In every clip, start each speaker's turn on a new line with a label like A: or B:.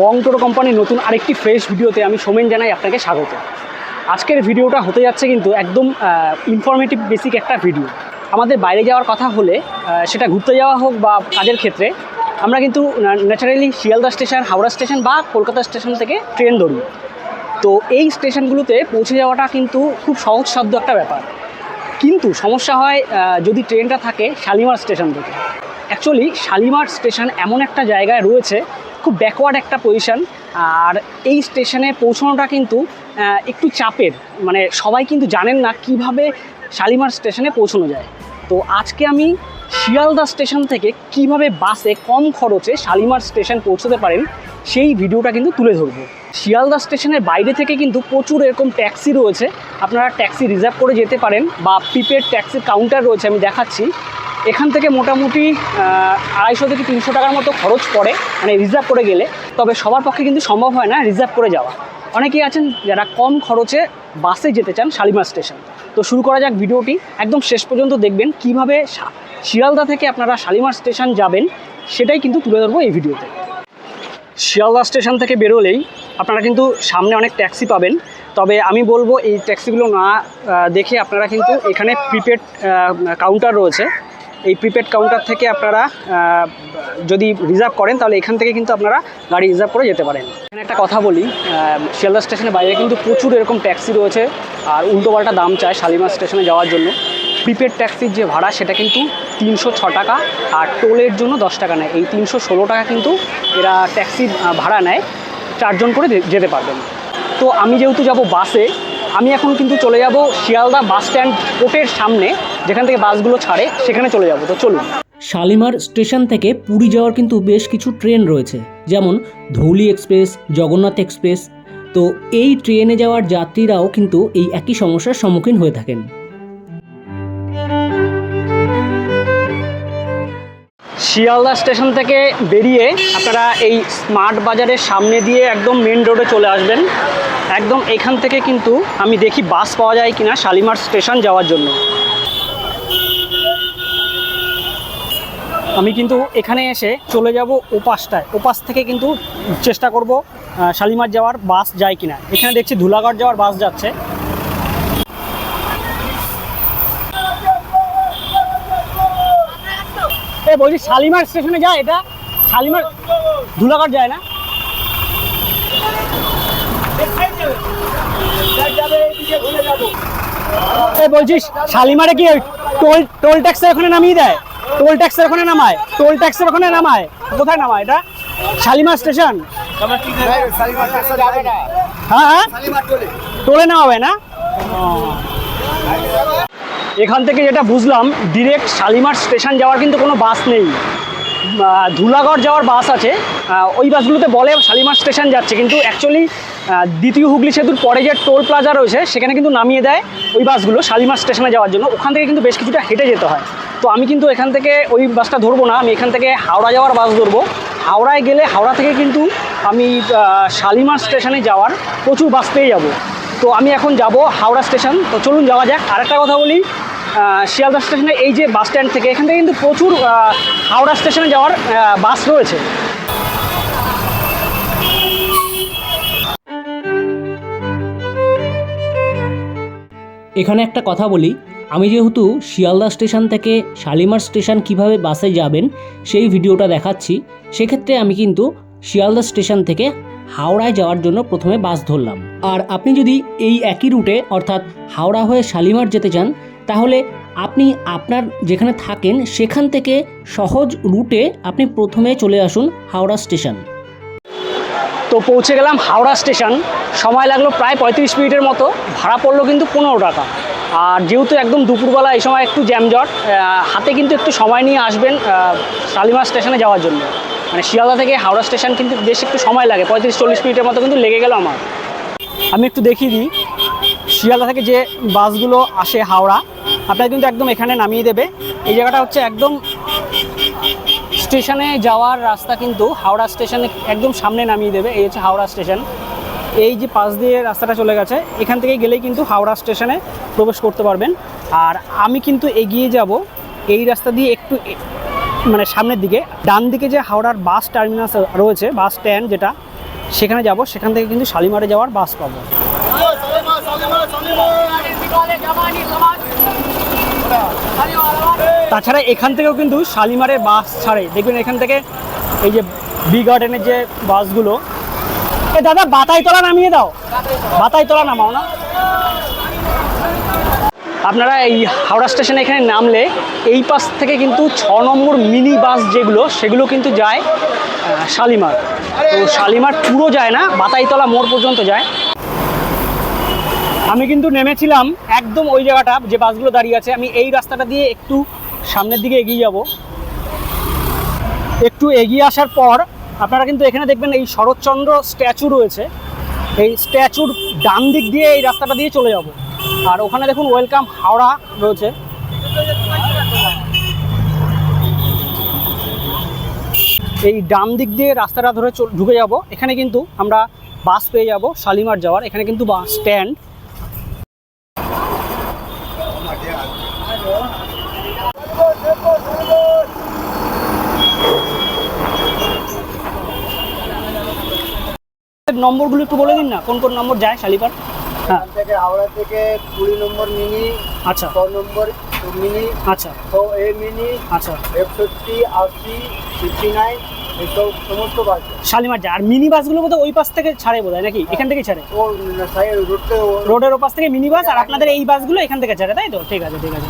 A: বং টোটো কোম্পানির নতুন আরেকটি ফ্রেশ ভিডিওতে আমি সোমেন জানাই আপনাকে স্বাগত। আজকের ভিডিওটা হতে যাচ্ছে কিন্তু একদম ইনফরমেটিভ বেসিক একটা ভিডিও আমাদের বাইরে যাওয়ার কথা হলে সেটা ঘুরতে যাওয়া হোক বা কাজের ক্ষেত্রে, আমরা কিন্তু naturally Sealdah station Howrah station বা কলকাতা স্টেশন থেকে ট্রেন ধরি। তো এই স্টেশনগুলোতে পৌঁছে যাওয়াটা কিন্তু খুব সহজসাধ্য একটা ব্যাপার। কিন্তু সমস্যা হয় যদি ট্রেনটা থাকে শালিমার স্টেশন থেকে। অ্যাকচুয়ালি শালিমার স্টেশন এমন একটা জায়গায় রয়েছে খুব ব্যাকওয়ার্ড একটা পজিশন আর এই স্টেশনে পৌঁছানোটা কিন্তু একটু চাপের। মানে সবাই কিন্তু জানেন না কীভাবে শালিমার স্টেশনে পৌঁছানো যায়। তো আজকে আমি শিয়ালদা স্টেশন থেকে কীভাবে বাসে কম খরচে শালিমার স্টেশন পৌঁছতে পারেন, সেই ভিডিওটা কিন্তু তুলে ধরবো। শিয়ালদা স্টেশনের বাইরে থেকে কিন্তু প্রচুর এরকম ট্যাক্সি রয়েছে। আপনারা ট্যাক্সি রিজার্ভ করে যেতে পারেন বা প্রিপেড ট্যাক্সির কাউন্টার রয়েছে, আমি দেখাচ্ছি। এখান থেকে মোটামুটি আড়াইশো থেকে তিনশো টাকার মতো খরচ পড়ে মানে রিজার্ভ করে গেলে। তবে সবার পক্ষে কিন্তু সম্ভব হয় না রিজার্ভ করে যাওয়া। অনেকেই আছেন যারা কম খরচে বাসে যেতে চান শালিমার স্টেশন। তো শুরু করা যাক ভিডিওটি। একদম শেষ পর্যন্ত দেখবেন কীভাবে শিয়ালদা থেকে আপনারা শালিমার স্টেশন যাবেন, সেটাই কিন্তু তুলে ধরবো এই ভিডিওতে। শিয়ালদা স্টেশন থেকে বেরোলেই আপনারা কিন্তু সামনে অনেক ট্যাক্সি পাবেন। তবে আমি বলব এই ট্যাক্সিগুলো না দেখে আপনারা কিন্তু এখানে প্রিপেড কাউন্টার রয়েছে। এই প্রিপেড কাউন্টার থেকে আপনারা যদি রিজার্ভ করেন, তাহলে এখান থেকে কিন্তু আপনারা গাড়ি রিজার্ভ করে যেতে পারেন। এখানে একটা কথা বলি শিয়ালদা স্টেশনের বাইরে কিন্তু প্রচুর এরকম ট্যাক্সি রয়েছে, আর উল্টোপাল্টা দাম চায় শালিমার স্টেশনে যাওয়ার জন্য। প্রিপেড ট্যাক্সির যে ভাড়া, সেটা কিন্তু তিনশো ছ টাকা, আর টোলের জন্য দশ টাকা নেয়। এই তিনশো ষোলো টাকা কিন্তু এরা ট্যাক্সি ভাড়া নেয়, চারজন করে যেতে পারবেন। তো আমি যেহেতু যাব বাসে আমি এখন কিন্তু চলে যাব শিয়ালদা বাস স্ট্যান্ড কোর্টের সামনে। যেখান থেকে বাসগুলো ছাড়ে সেখানে চলে যাব। তো চলুন।
B: শালিমার স্টেশন থেকে পুরী যাওয়ার কিন্তু বেশ কিছু ট্রেন রয়েছে যেমন ধৌলি এক্সপ্রেস জগন্নাথ এক্সপ্রেস। তো এই ট্রেনে যাওয়ার যাত্রীরাও কিন্তু এই একই সমস্যার সম্মুখীন হয়ে থাকেন।
A: শিয়ালদা স্টেশন থেকে বেরিয়ে আপনারা এই স্মার্ট বাজারের সামনে দিয়ে একদম মেন রোডে চলে আসবেন। একদম এখান থেকে কিন্তু আমি দেখি বাস পাওয়া যায় কিনা শালিমার স্টেশন যাওয়ার জন্য। আমি কিন্তু এখানে এসে চলে যাব ওপাশটায়। ওপাশ থেকে কিন্তু চেষ্টা করব শালিমার যাওয়ার বাস যায় কিনা। এখানে দেখছি ধুলাগড় যাওয়ার বাস যাচ্ছে। এ, বলছি শালিমার স্টেশনে যায় এটা শালিমার ধুলাগড় যায় না? বলছিস শালিমারে কি টোল টোল ট্যাক্সের ওখানে নামিয়ে দেয়? টোল ট্যাক্সের ওখানে নামায়, টোল ট্যাক্সের ওখানে নামায়। কোথায় নামায় এটা? শালিমার স্টেশন? হ্যাঁ হ্যাঁ। টোলে নামাবে না? এখান থেকে যেটা বুঝলাম ডিরেক্ট শালিমার স্টেশন যাওয়ার কিন্তু কোনো বাস নেই। ধুলাগড় যাওয়ার বাস আছে। ওই বাসগুলোতে বলে শালিমার স্টেশন যাচ্ছে, কিন্তু অ্যাকচুয়ালি দ্বিতীয় হুগলি সেতুর পরে যে টোল প্লাজা রয়েছে, সেখানে কিন্তু নামিয়ে দেয় ওই বাসগুলো শালিমার স্টেশনে যাওয়ার জন্য। ওখান থেকে কিন্তু বেশ কিছুটা হেঁটে যেতে হয়। তো আমি কিন্তু এখান থেকে ওই বাসটা ধরবো না, আমি এখান থেকে হাওড়া যাওয়ার বাস ধরবো। হাওড়ায় গেলে হাওড়া থেকে কিন্তু আমি শালিমার স্টেশনে যাওয়ার প্রচুর বাস পেয়ে যাব। তো আমি এখন যাব হাওড়া স্টেশন। তো চলুন যাওয়া যাক। আরেকটা কথা বলি শিয়ালদা স্টেশনে এই যে বাস স্ট্যান্ড থেকে এখান থেকে কিন্তু প্রচুর হাওড়া স্টেশনে যাওয়ার বাস রয়েছে।
B: এখানে একটা কথা বলি, আমি যেহেতু শিয়ালদা স্টেশন থেকে শালিমার স্টেশন কীভাবে বাসে যাবেন সেই ভিডিওটা দেখাচ্ছি, সেক্ষেত্রে আমি কিন্তু শিয়ালদা স্টেশন থেকে হাওড়ায় যাওয়ার জন্য প্রথমে বাস ধরলাম। আর আপনি যদি এই একই রুটে, অর্থাৎ হাওড়া হয়ে শালিমার যেতে চান তাহলে আপনি আপনার যেখানে থাকেন সেখান থেকে সহজ রুটে আপনি প্রথমে চলে আসুন হাওড়া স্টেশন।
A: তো পৌঁছে গেলাম হাওড়া স্টেশন। সময় লাগল প্রায় পঁয়ত্রিশ মিনিটের মতো। ভাড়া পড়ল কিন্তু পনেরো টাকা। আর যেহেতু একদম দুপুরবেলা, এই সময় একটু জ্যামজট হাতে কিন্তু একটু সময় নিয়ে আসবেন শালিমা স্টেশনে যাওয়ার জন্য। মানে শিয়ালদা থেকে হাওড়া স্টেশন কিন্তু বেশ একটু সময় লাগে, পঁয়ত্রিশ চল্লিশ মিনিটের মতো কিন্তু লেগে গেল আমার। আমি একটু দেখিয়ে দিই। শিয়ালদা থেকে যে বাসগুলো আসে হাওড়া আপনার কিন্তু একদম এখানে নামিয়ে দেবে। এই জায়গাটা হচ্ছে একদম স্টেশনে যাওয়ার রাস্তা কিন্তু হাওড়া স্টেশনে একদম সামনে নামিয়ে দেবে, এই হচ্ছে হাওড়া স্টেশন। এই যে পাশ দিয়ে রাস্তাটা চলে গেছে, এখান থেকে গেলেই কিন্তু হাওড়া স্টেশনে প্রবেশ করতে পারবেন। আর আমি কিন্তু এগিয়ে যাব এই রাস্তা দিয়ে একটু মানে সামনের দিকে। ডান দিকে যে হাওড়ার বাস টার্মিনাস রয়েছে, বাস স্ট্যান্ড যেটা, সেখানে যাব, সেখান থেকে কিন্তু শালিমারে যাওয়ার বাস পাবো। তাছাড়া এখান থেকেও কিন্তু শালিমারের বাস ছাড়ে। দেখবেন এখান থেকে এই যে বি গার্ডেনের যে বাসগুলো। এ দাদা, বাতাইতলা নামিয়ে দাও। বাতাইতলা নামাও না। আপনারা এই হাওড়া স্টেশনে এখানে নামলে এই পাশ থেকে কিন্তু ছ নম্বর মিনি বাস যেগুলো, সেগুলো কিন্তু যায় শালিমার। তো শালিমার পুরো যায় না, বাতাইতলা মোড় পর্যন্ত যায়। আমি কিন্তু নেমেছিলাম একদম ওই জায়গাটা যে বাসগুলো দাঁড়িয়ে আছে। আমি এই রাস্তাটা দিয়ে একটু সামনের দিকে এগিয়ে যাব। একটু এগিয়ে আসার পর আপনারা কিন্তু এখানে দেখবেন এই শরৎচন্দ্র স্ট্যাচু রয়েছে। এই স্ট্যাচুর ডান দিক দিয়ে এই রাস্তাটা দিয়ে চলে যাব। আর ওখানে দেখুন ওয়েলকাম হাওড়া রয়েছে। এই ডান দিক দিয়ে রাস্তাটা ধরে ঢুকে যাব। এখানে কিন্তু আমরা বাস পেয়ে যাব শালিমার যাওয়ার। এখানে কিন্তু বাস স্ট্যান্ড নম্বরগুলো একটু বলে দিন না? কোন কোন নম্বর যায় শালিপার? হ্যাঁ।
C: এখান থেকে হাওড়া থেকে কুড়ি নম্বর মিনি
A: আচ্ছা।
C: ছ নম্বর মিনি
A: আচ্ছা।
C: তো এ মিনি
A: আচ্ছা।
C: একষট্টি আশি ফিফটি নাইন এসব সমস্ত বাস
A: শালিমার যায়। আর মিনি বাসগুলো বোধহয় ওই পাশ থেকে ছাড়ে নাকি? এখান থেকে ছাড়ে?
C: ও
A: রোডের ওপাশ থেকে মিনি বাস আর আপনাদের এই বাসগুলো এখান থেকে ছাড়ে তাই তো? ঠিক আছে ঠিক আছে।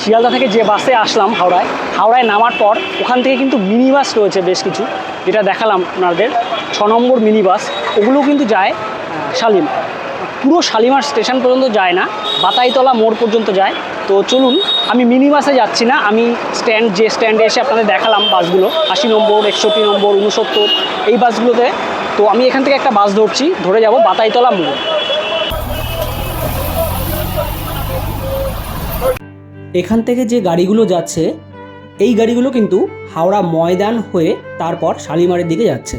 A: শিয়ালদা থেকে যে বাসে আসলাম হাওড়ায় হাওড়ায় নামার পর ওখান থেকে কিন্তু মিনি বাস রয়েছে বেশ কিছু যেটা দেখালাম আপনাদের। ছ নম্বর মিনি বাস ওগুলো কিন্তু যায় শালিমার পুরো শালিমার স্টেশন পর্যন্ত যায় না, বাতাইতলা মোড় পর্যন্ত যায়। তো চলুন, আমি মিনি বাসে যাচ্ছি না, আমি স্ট্যান্ড, যে স্ট্যান্ডে এসে আপনাদের দেখালাম বাসগুলো, আশি নম্বর, একষট্টি নম্বর উনসত্তর এই বাসগুলোতে। তো আমি এখান থেকে একটা বাস ধরছি, ধরে যাব বাতাইতলা মোড়।
B: এখান থেকে যে গাড়িগুলো যাচ্ছে, এই গাড়িগুলো কিন্তু হাওড়া ময়দান হয়ে তারপর শালিমারের দিকে যাচ্ছে।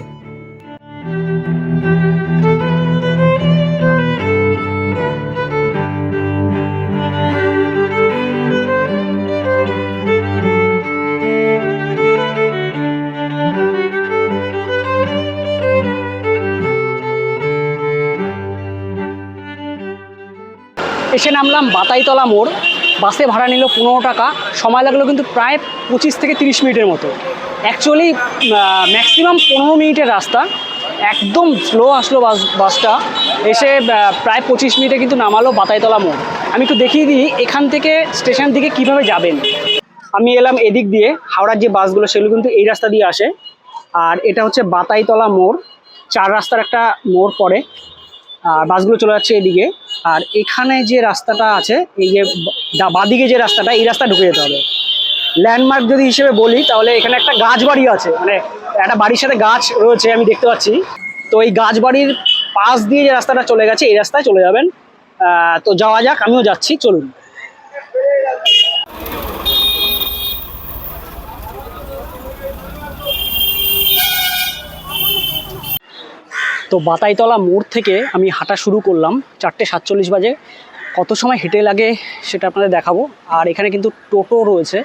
A: এসে নামলাম বাতাইতলা মোড়। বাসে ভাড়া নিল পনেরো টাকা। সময় লাগল কিন্তু প্রায় পঁচিশ থেকে তিরিশ মিনিটের মতো। অ্যাকচুয়ালি ম্যাক্সিমাম পনেরো মিনিটের রাস্তা। একদম স্লো আসলো বাস, বাসটা। এসে প্রায় পঁচিশ মিনিটে কিন্তু নামালো বাতাইতলা মোড়। আমি একটু দেখিয়ে দিই এখান থেকে স্টেশন দিকে কীভাবে যাবেন। আমি এলাম এদিক দিয়ে, হাওড়ার যে বাসগুলো সেগুলো কিন্তু এই রাস্তা দিয়ে আসে। আর এটা হচ্ছে বাতাইতলা মোড়। চার রাস্তার একটা মোড় পড়ে। আর বাসগুলো চলে যাচ্ছে এদিকে। আর এখানে যে রাস্তাটা আছে, এই যে বাঁদিকে যে রাস্তাটা, এই রাস্তা ঢুকে যেতে হবে। ল্যান্ডমার্ক যদি হিসেবে বলি, তাহলে এখানে একটা গাছ বাড়ি আছে। মানে একটা বাড়ির সাথে গাছ রয়েছে, আমি দেখতে পাচ্ছি। তো এই গাছ বাড়ির পাশ দিয়ে যে রাস্তাটা চলে গেছে, এই রাস্তায় চলে যাবেন। তো যাওয়া যাক, আমিও যাচ্ছি, চলুন। তো বাতাইতলা মোড় থেকে আমি হাঁটা শুরু করলাম চারটে সাতচল্লিশ বাজে। কত সময় হেঁটে লাগে সেটা আপনাদের দেখাবো। আর এখানে কিন্তু টোটো রয়েছে।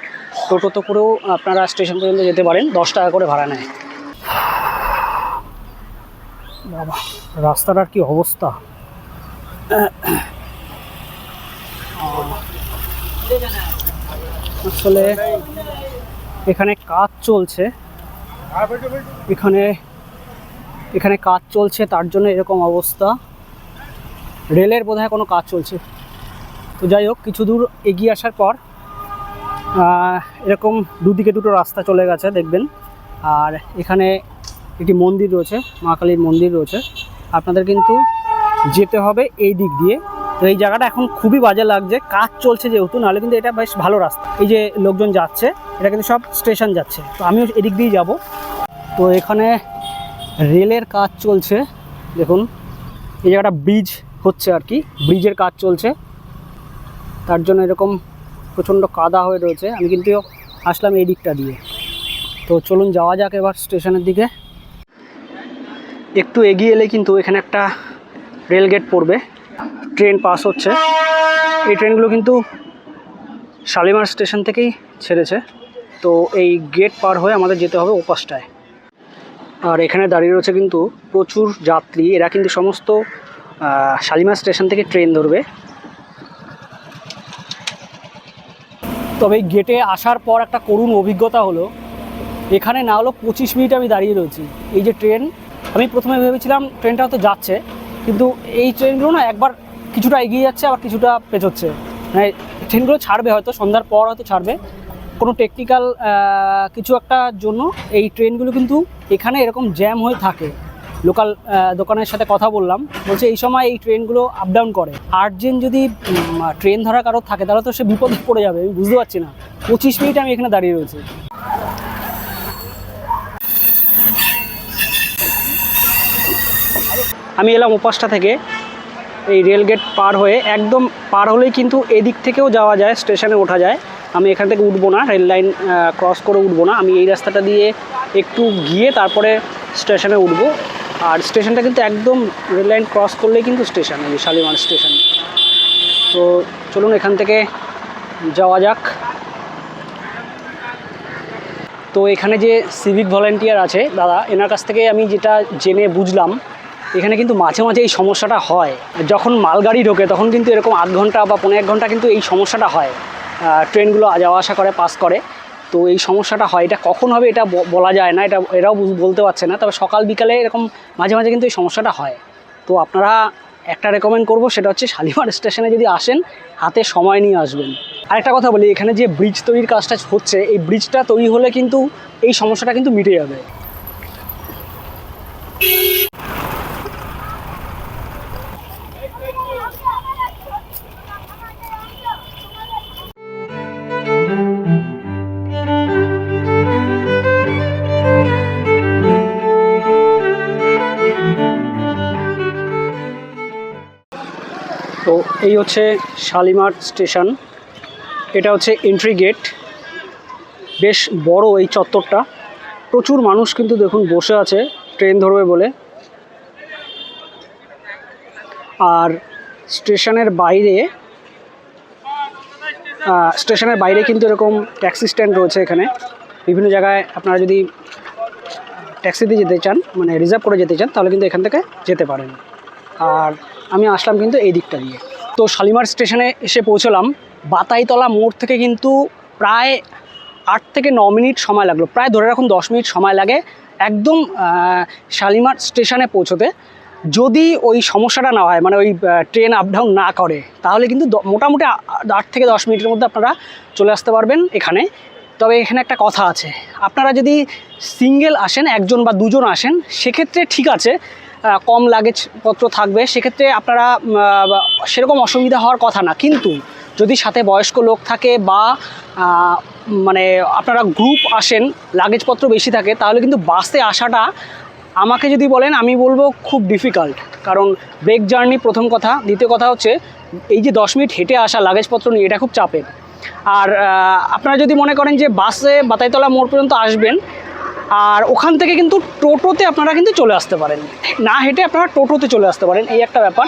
A: টোটোতে করেও আপনারা স্টেশন পর্যন্ত যেতে পারেন। দশ টাকা করে ভাড়া নেয়। বাবা, রাস্তাটার কি অবস্থা? আসলে এখানে কাজ চলছে। এখানে এখানে কাজ চলছে, তার জন্য এরকম অবস্থা। রেলের বোধহয় কোনো কাজ চলছে। তো যাই হোক, কিছু দূর এগিয়ে আসার পর এরকম দুদিকে দুটো রাস্তা চলে গেছে, দেখবেন। আর এখানে একটি মন্দির রয়েছে, মা কালীর মন্দির রয়েছে। আপনাদের কিন্তু যেতে হবে এই দিক দিয়ে। তো এই জায়গাটা এখন খুবই বাজে লাগছে। কাজ চলছে যেহেতু, নাহলে কিন্তু এটা বেশ ভালো রাস্তা। এই যে লোকজন যাচ্ছে এটা কিন্তু সব স্টেশন যাচ্ছে। তো আমিও এদিক দিয়েই যাব। তো এখানে রেলের কাজ চলছে, দেখুন, এই জায়গাটা ব্রিজ হচ্ছে আর কি ব্রিজের কাজ চলছে। তার জন্য এরকম প্রচণ্ড কাদা হয়ে রয়েছে। আমি কিন্তু আসলাম এই দিকটা দিয়ে। তো চলুন যাওয়া যাক এবার স্টেশনের দিকে। একটু এগিয়ে এলে কিন্তু এখানে একটা রেল গেট পড়বে। ট্রেন পাস হচ্ছে। এই ট্রেনগুলো কিন্তু শালিমার স্টেশন থেকেই ছেড়েছে। তো এই গেট পার হয়ে আমাদের যেতে হবে ওপাশটায়। আর এখানে দাঁড়িয়ে রয়েছে কিন্তু প্রচুর যাত্রী। এরা কিন্তু সমস্ত শালিমার স্টেশন থেকে ট্রেন ধরবে। তবে গেটে আসার পর একটা করুণ অভিজ্ঞতা হলো। এখানে না হলো পঁচিশ মিনিট আমি দাঁড়িয়ে রয়েছি। এই যে ট্রেন, আমি প্রথমে ভেবেছিলাম ট্রেনটা হয়তো যাচ্ছে, কিন্তু এই ট্রেনগুলো না একবার কিছুটা এগিয়ে যাচ্ছে, আবার কিছুটা পেছোচ্ছে। মানে ট্রেনগুলো ছাড়বে হয়তো, সন্ধ্যার পর হয়তো ছাড়বে। কোনো টেকনিক্যাল কিছু একটা জন্য এই ট্রেনগুলো কিন্তু এখানে এরকম জ্যাম হয়ে থাকে। লোকাল দোকানের সাথে কথা বললাম। বলছে এই সময় এই ট্রেনগুলো আপ ডাউন করে। আর্জেন্ট যদি ট্রেন ধরা কারও থাকে, তাহলে তো সে বিপদে পড়ে যাবে, আমি বুঝতে পারছি না। পঁচিশ মিনিট আমি এখানে দাঁড়িয়ে রয়েছি। আমি এলাম ওপাশটা থেকে। এই রেলগেট পার হয়ে একদম পার হলেই কিন্তু এদিক থেকেও যাওয়া যায়, স্টেশনে ওঠা যায়। আমি এখান থেকে উঠবো না রেল লাইন ক্রস করে উঠবো না। আমি এই রাস্তাটা দিয়ে একটু গিয়ে তারপরে স্টেশনে উঠবো। আর স্টেশনটা কিন্তু একদম রেল লাইন ক্রস করলেই কিন্তু স্টেশন এই শালিমার স্টেশন তো চলুন এখান থেকে যাওয়া যাক। তো এখানে যে সিভিক ভলেন্টিয়ার আছে, দাদা, এনার কাছ থেকে আমি যেটা জেনে বুঝলাম, এখানে কিন্তু মাঝে মাঝে এই সমস্যাটা হয়। যখন মালগাড়ি ঢোকে, তখন কিন্তু এরকম আধ ঘণ্টা বা পনেরো এক ঘণ্টা কিন্তু এই সমস্যাটা হয়। ট্রেনগুলো যাওয়া আসা করে, পাস করে। তো এই সমস্যাটা হয়। এটা কখন হবে এটা বলা যায় না। এটা এরাও বলতে পারছে না। তবে সকাল, বিকালে এরকম মাঝে মাঝে কিন্তু এই সমস্যাটা হয়। তো আপনারা একটা রেকমেন্ড করব, সেটা হচ্ছে শালিমার স্টেশনে যদি আসেন, হাতে সময় নিয়ে আসবেন। আরেকটা কথা বলি, এখানে যে ব্রিজ তৈরির কাজটা হচ্ছে, এই ব্রিজটা তৈরি হলে কিন্তু এই সমস্যাটা কিন্তু মিটে যাবে। এই হচ্ছে শালিমার স্টেশন। এটা হচ্ছে এন্ট্রি গেট বেশ বড় এই চত্বরটা। প্রচুর মানুষ কিন্তু দেখুন বসে আছে ট্রেন ধরবে বলে। আর স্টেশনের বাইরে স্টেশনের বাইরে কিন্তু এরকম ট্যাক্সি স্ট্যান্ড রয়েছে এখানে। বিভিন্ন জায়গায় আপনারা যদি ট্যাক্সিতে যেতে চান মানে রিজার্ভ করে যেতে চান, তাহলে কিন্তু এখান থেকে যেতে পারেন। আর আমি আসলাম কিন্তু এই দিকটা দিয়ে। তো শালিমার স্টেশনে এসে পৌঁছলাম। বাতাইতলা মোড় থেকে কিন্তু প্রায় আট থেকে ন মিনিট সময় লাগল। প্রায় ধরে রাখুন দশ মিনিট সময় লাগে একদম শালিমার স্টেশনে পৌঁছতে। যদি ওই সমস্যাটা না হয় মানে ওই ট্রেন আপ ডাউন না করে, তাহলে কিন্তু মোটামুটি আট থেকে দশ মিনিটের মধ্যে আপনারা চলে আসতে পারবেন এখানে। তবে এখানে একটা কথা আছে, আপনারা যদি সিঙ্গেল আসেন, একজন বা দুজন আসেন, সেক্ষেত্রে ঠিক আছে। কম লাগেজপত্র থাকবে, সেক্ষেত্রে আপনারা সেরকম অসুবিধা হওয়ার কথা না। কিন্তু যদি সাথে বয়স্ক লোক থাকে বা মানে আপনারা গ্রুপ আসেন লাগেজপত্র বেশি থাকে, তাহলে কিন্তু বাসে আসাটা আমাকে যদি বলেন, আমি বলব খুব ডিফিকাল্ট কারণ ব্রেক জার্নি প্রথম কথা। দ্বিতীয় কথা হচ্ছে, এই যে দশ মিনিট হেঁটে আসা লাগেজপত্র নিয়ে, এটা খুব চাপের। আর আপনারা যদি মনে করেন যে বাসে বাতাইতলা মোড় পর্যন্ত আসবেন আর ওখান থেকে কিন্তু টোটোতে আপনারা কিন্তু চলে আসতে পারেন। না হেঁটে আপনারা টোটোতে চলে আসতে পারেন, এই একটা ব্যাপার।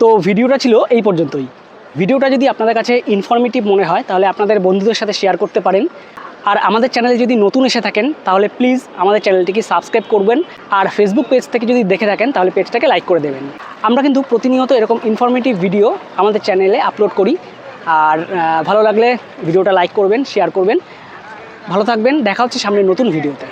A: তো ভিডিওটা ছিল এই পর্যন্তই। ভিডিওটা যদি আপনাদের কাছে ইনফরমেটিভ মনে হয়, তাহলে আপনাদের বন্ধুদের সাথে শেয়ার করতে পারেন। আর আমাদের চ্যানেলে যদি নতুন এসে থাকেন, তাহলে প্লিজ আমাদের চ্যানেলটিকে সাবস্ক্রাইব করবেন আর ফেসবুক পেজ থেকে যদি দেখে থাকেন, তাহলে পেজটাকে লাইক করে দেবেন। আমরা কিন্তু প্রতিনিয়ত এরকম ইনফরমেটিভ ভিডিও আমাদের চ্যানেলে আপলোড করি। আর ভালো লাগলে ভিডিওটা লাইক করবেন শেয়ার করবেন। ভালো থাকবেন, দেখা হচ্ছে সামনে নতুন ভিডিওতে